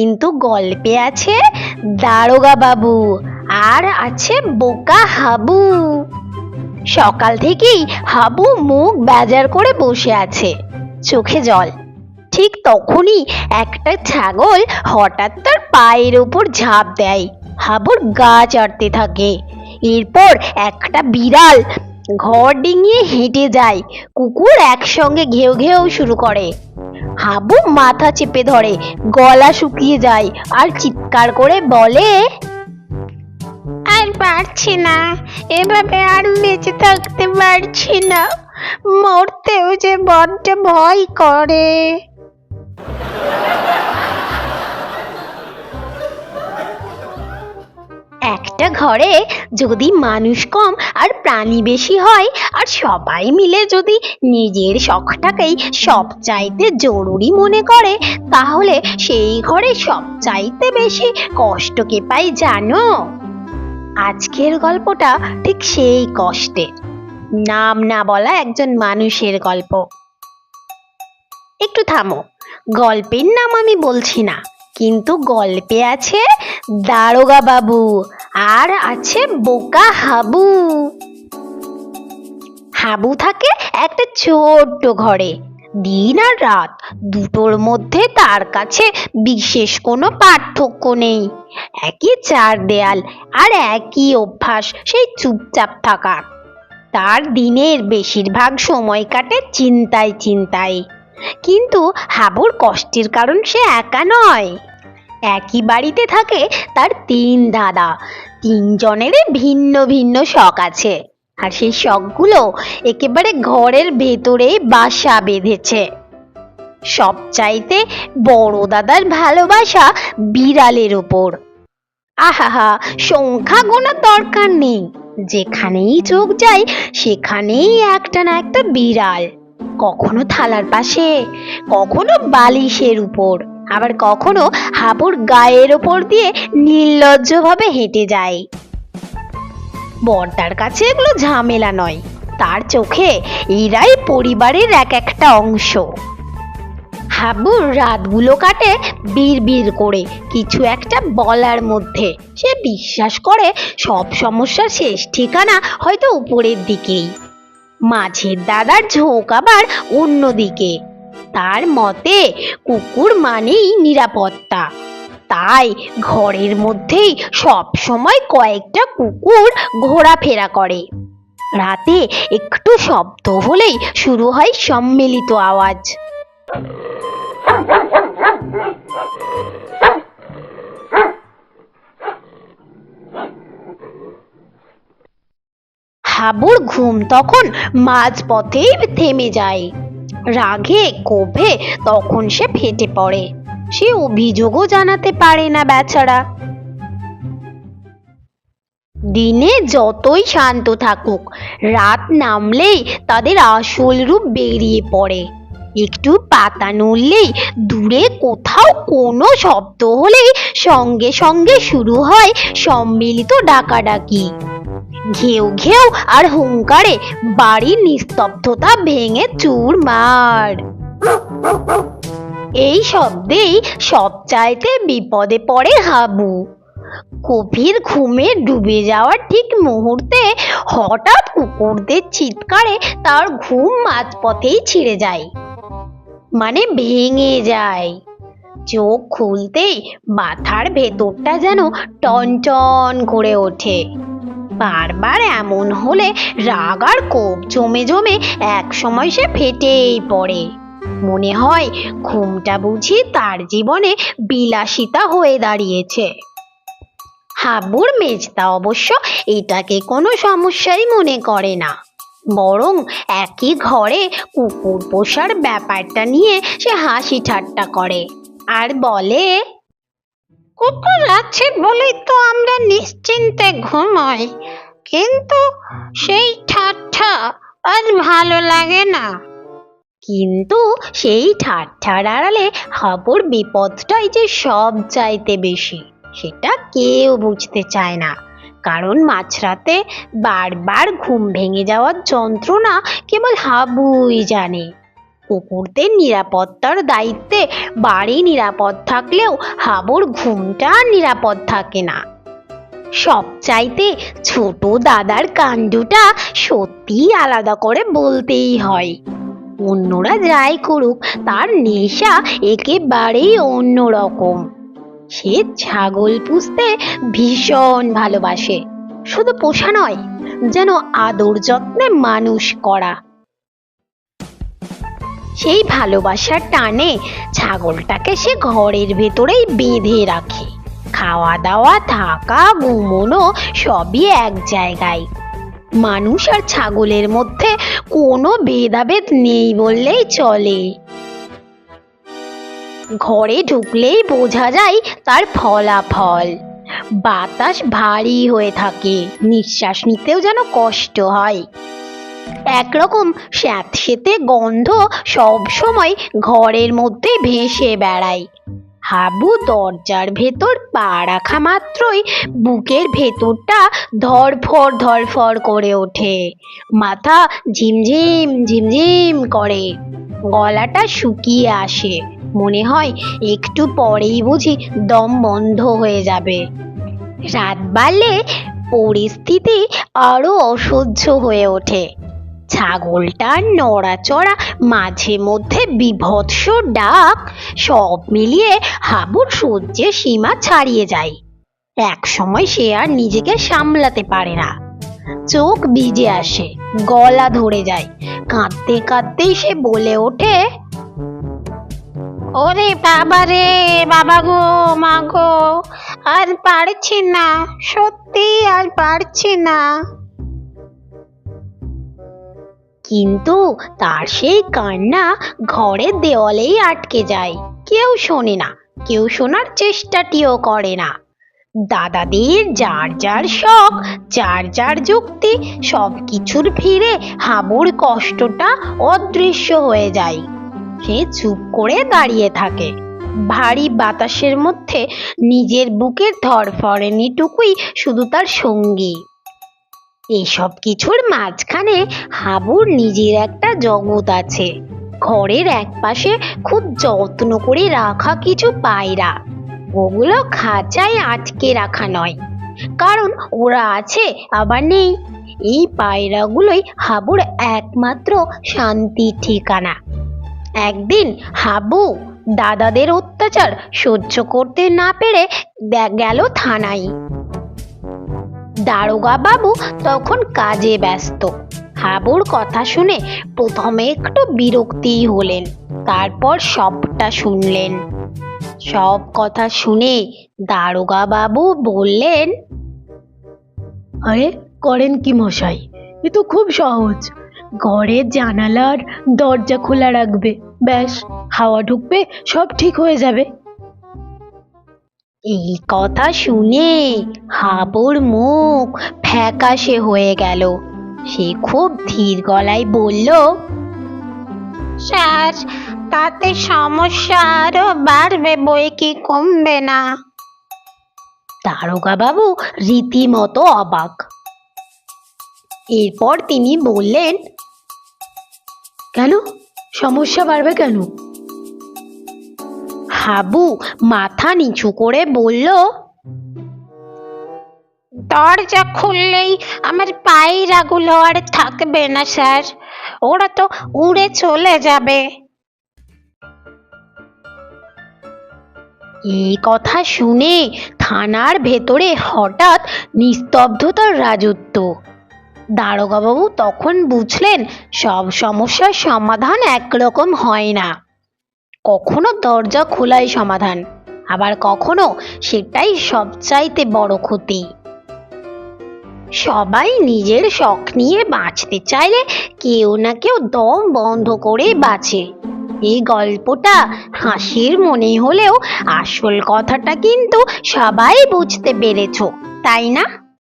কিন্তু গল্পে আছে দারোগা বাবু আর আছে বোকা হাবু। সকাল থেকেই হাবু মুখ বেজার করে বসে আছে, চোখে জল। ঠিক তখনই একটা ছাগল হঠাৎ তার পায়ের ওপর ঝাঁপ দেয়, হাবুর গা চাটতে থাকে। এরপর একটা বিড়াল ঘর ডিঙিয়ে হেঁটে যায়। কুকুর একসঙ্গে ঘেউ ঘেউ শুরু করে। হাবু মাথা চেপে ধরে, গলা শুকিয়ে যায় আর চিৎকার করে বলে, আর পারছি না। এভাবে আর বেঁচে থাকতে পারছি না। মরতেও যে বড্ড ভয় করে। একটা ঘরে যদি মানুষ কম আর প্রাণী বেশি হয়, আর সবাই মিলে যদি নিজের শখটাকেই সব চাইতে জরুরি মনে করে, তাহলে সেই ঘরে সব চাইতে বেশি কষ্ট কে পাই জানো? আজকের গল্পটা ঠিক সেই কষ্টে। নাম না বলা একজন মানুষের গল্প। একটু থামো, গল্পের নাম আমি বলছি না, কিন্তু গল্পে আছে দারোগা বাবু আর আছে বোকা হাবু। হাবু থাকে একটা ছোট্ট ঘরে। দিন আর রাত দুটোর মধ্যে তার কাছে বিশেষ কোনো পার্থক্য নেই। একই চার দেয়াল আর একই অভ্যাস, সেই চুপচাপ থাকা। তার দিনের বেশিরভাগ সময় কাটে চিন্তায় চিন্তায়। কিন্তু হাবুর কষ্টের কারণ সে একা নয়। একই বাড়িতে থাকে তার তিন দাদা। তিনজনেরই ভিন্ন ভিন্ন শখ আছে। আর সেই শখগুলো একেবারে ঘরের ভেতরেই বাসা বেঁধেছে। সবচাইতে বড় দাদার ভালোবাসা বিড়ালের ওপর। আহাহা, সংখ্যা গোনার দরকার নেই। যেখানেই চোখ যায়, সেখানেই একটা না একটা বিড়াল। কখনো থালার পাশে, কখনো বালিশের উপর। আবার কখনো হাবুর গায়ের ওপর দিয়ে নির্লজ্জভাবে হেঁটে যায়। বর্দার কাছে এগুলো ঝামেলা নয়, তার চোখে এরাই পরিবারের এক একটা অংশ। হাবুর রাতগুলো কাটে বিড় করে কিছু একটা বলার মধ্যে। সে বিশ্বাস করে সব সমস্যার শেষ ঠিকানা হয়তো উপরের দিকেই। মাঝের দাদার ঝোঁক আবার অন্যদিকে। তার মতে কুকুর মানেই নিরাপত্তা। তাই ঘরের মধ্যেই সব সময় কয়েকটা কুকুর ঘোরাফেরা করে। রাতে একটু শব্দ হলেই শুরু হয় সম্মিলিত আওয়াজ। হাবুর ঘুম তখন মাঝপথেই থেমে যায়। রাগে কোপে তখন সে ফেটে পড়ে। সে অভিযোগও জানাতে পারে না বেচারা। দিনে যতই শান্ত থাকুক, রাত নামলেই তাদের আসল রূপ বেরিয়ে পড়ে। একটু পাতা নড়লেই দূরে কোথাও কোনো শব্দ হলেই সঙ্গে সঙ্গে শুরু হয় সম্মিলিত ডাকাডাকি। ঘেউ ঘেউ আর হুঙ্কারে বাড়ির নিস্তব্ধতা ভেঙে চুর মার। এই শব্দেই সব চাইতে বিপদে পড়ে হাবু। গভীর ঘুমে ডুবে যাওয়ার ঠিক মুহূর্তে হঠাৎ কুকুরদের চিৎকারে তার ঘুম মাঝপথেই ছিঁড়ে যায় মানে ভেঙে যায়। চোখ খুলতেই মাথার ভেতরটা যেন টনটন করে ওঠে। বারবার এমন হলে রাগ আর কোপ জমে জমে এক সময় সে ফেটেই পড়ে। মনে হয় ঘুমটা বুঝি তার জীবনে বিলাসিতা হয়ে দাঁড়িয়েছে। হাবুর মেজদা অবশ্য এটাকে কোনো সমস্যাই মনে করে না। বরং একই ঘরে কুকুর পোষার ব্যাপারটা নিয়ে সে হাসি ঠাট্টা করে। আর বলে কুকুর আছে বলেই তো আমরা নিশ্চিন্তে ঘুমাই। কিন্তু সেই ঠাট্টা আর ভালো লাগে না। কিন্তু সেই ঠাট্টার আড়ালে হাবুর বিপদটাই যে সব চাইতে বেশি, সেটা কেউ বুঝতে চায় না। কারণ মাঝরাতে বারবার ঘুম ভেঙে যাওয়ার যন্ত্রণা কেবল হাবুই জানে। কুকুরদের নিরাপত্তার দায়িত্বে বাড়ি নিরাপদ থাকলেও হাবুর ঘুমটা আর নিরাপদ থাকে না। সবচাইতে ছোট দাদার কাণ্ডটা সত্যিই আলাদা করে বলতেই হয়। অন্যরা যাই করুক, তার নেশা একেবারেই অন্যরকম। সে ছাগল পুষতে ভীষণ ভালোবাসে। শুধু পোষা নয়, যেন আদর যত্নে মানুষ করা। সেই ভালোবাসার টানে ছাগলটাকে সে ঘরের ভেতরেই বেঁধে রাখে। খাওয়া দাওয়া থাকা, ঘুমোনো সবই এক জায়গায়। মানুষ আর ছাগলের মধ্যে কোনো ভেদাভেদ নেই বললেই চলে। ঘরে ঢুকলেই বোঝা যায় তার ফলাফল। বাতাস ভারী হয়ে থাকে, নিঃশ্বাস নিতেও যেন কষ্ট হয়। একরকম স্যাঁতসেঁতে গন্ধ সব সময় ঘরের মধ্যে ভেসে বেড়ায়। হাবু দরজার ভেতর পা রাখা মাত্রই বুকের ভেতরটা ধরফর ধরফর করে ওঠে। মাথা ঝিমঝিম ঝিমঝিম করে। গলাটা শুকিয়ে আসে। মনে হয় একটু পরেই বুঝি দম বন্ধ হয়ে যাবে। রাত বাড়লে পরিস্থিতি আরও অসহ্য হয়ে ওঠে। ছাগলটার নড়াচড়া, মাঝে মধ্যে বিভৎস ডাক, সব মিলিয়ে হাবুর সহ্যের সীমা ছাড়িয়ে যায়। এক সময় সে আর নিজেকে সামলাতে পারে না। চোখ ভিজে আসে, গলা ধরে যায়। কাঁদতে কাঁদতেই সে বলে ওঠে, ওরে বাবা রে, বাবা গো, মা গো, আর পারছি না সত্যি আর পারছি না। কিন্তু তার সেই কান্না ঘরের দেওয়ালেই আটকে যায়। কেউ শোনে না, কেউ শোনার চেষ্টাটিও করে না। দাদাদের যার যার শখ, যার যার যুক্তি সব কিছুর ভিড়ে হাবুর কষ্টটা অদৃশ্য হয়ে যায়। সে চুপ করে দাঁড়িয়ে থাকে। ভারী বাতাসের মধ্যে নিজের বুকের ধরফরেনিটুকুই শুধু তার সঙ্গী। এসব কিছুর মাঝখানে হাবুর নিজের একটা জগৎ আছে। ঘরের একপাশে খুব যত্ন করে রাখা কিছু পায়রা। ওগুলো খাঁচায় আটকে রাখা নয়। কারণ ওরা আছে, আবার নেই। এই পায়রাগুলোই হাবুর একমাত্র শান্তি ঠিকানা। একদিন হাবু দাদাদের অত্যাচার সহ্য করতে না পেরে গেল থানায়। দারোগা বাবু তখন কাজে ব্যস্ত। হাবুর কথা শুনে প্রথমে একটু বিরক্তিই হলেন, তারপর সবটা শুনলেন। সব কথা শুনে দারোগা বাবু বললেন, আরে, করেন কি মশাই? এ তো খুব সহজ। ঘরের জানালার দরজা খোলা রাখবে, ব্যাস, হাওয়া ঢুকবে, সব ঠিক হয়ে যাবে। এই কথা শুনে হাবুর মুখ ফ্যাকাশে হয়ে গেল। সে খুব ধীর গলায় বলল, স্যার, তাতে সমস্যা আরও বাড়বে, বই কি কমবে না? দারোগা বাবু রীতিমতো অবাক। এরপর তিনি বললেন, কেন? সমস্যা বাড়বে কেন? হাবু মাথা নিচু করে বলল দরজা খুললেই আমার পায়রাগুলো আর থাকবে না স্যার। ওরা তো উড়ে চলে যাবে। এই কথা শুনে থানার ভেতরে হঠাৎ নিস্তব্ধতার রাজত্ব। দারোগাবাবু তখন বুঝলেন সব সমস্যার সমাধান একরকম হয় না। কখনো দরজা খোলাই সমাধান, আবার কখনো সেটাই সবচাইতে বড় ক্ষতি। সবাই নিজের শখ নিয়ে বাঁচতে চাইলে কেউ না কেউ দম বন্ধ করে বাঁচে। এই গল্পটা হাসির মনে হলেও আসল কথাটা কিন্তু সবাই বুঝতে পেরেছ, তাই না?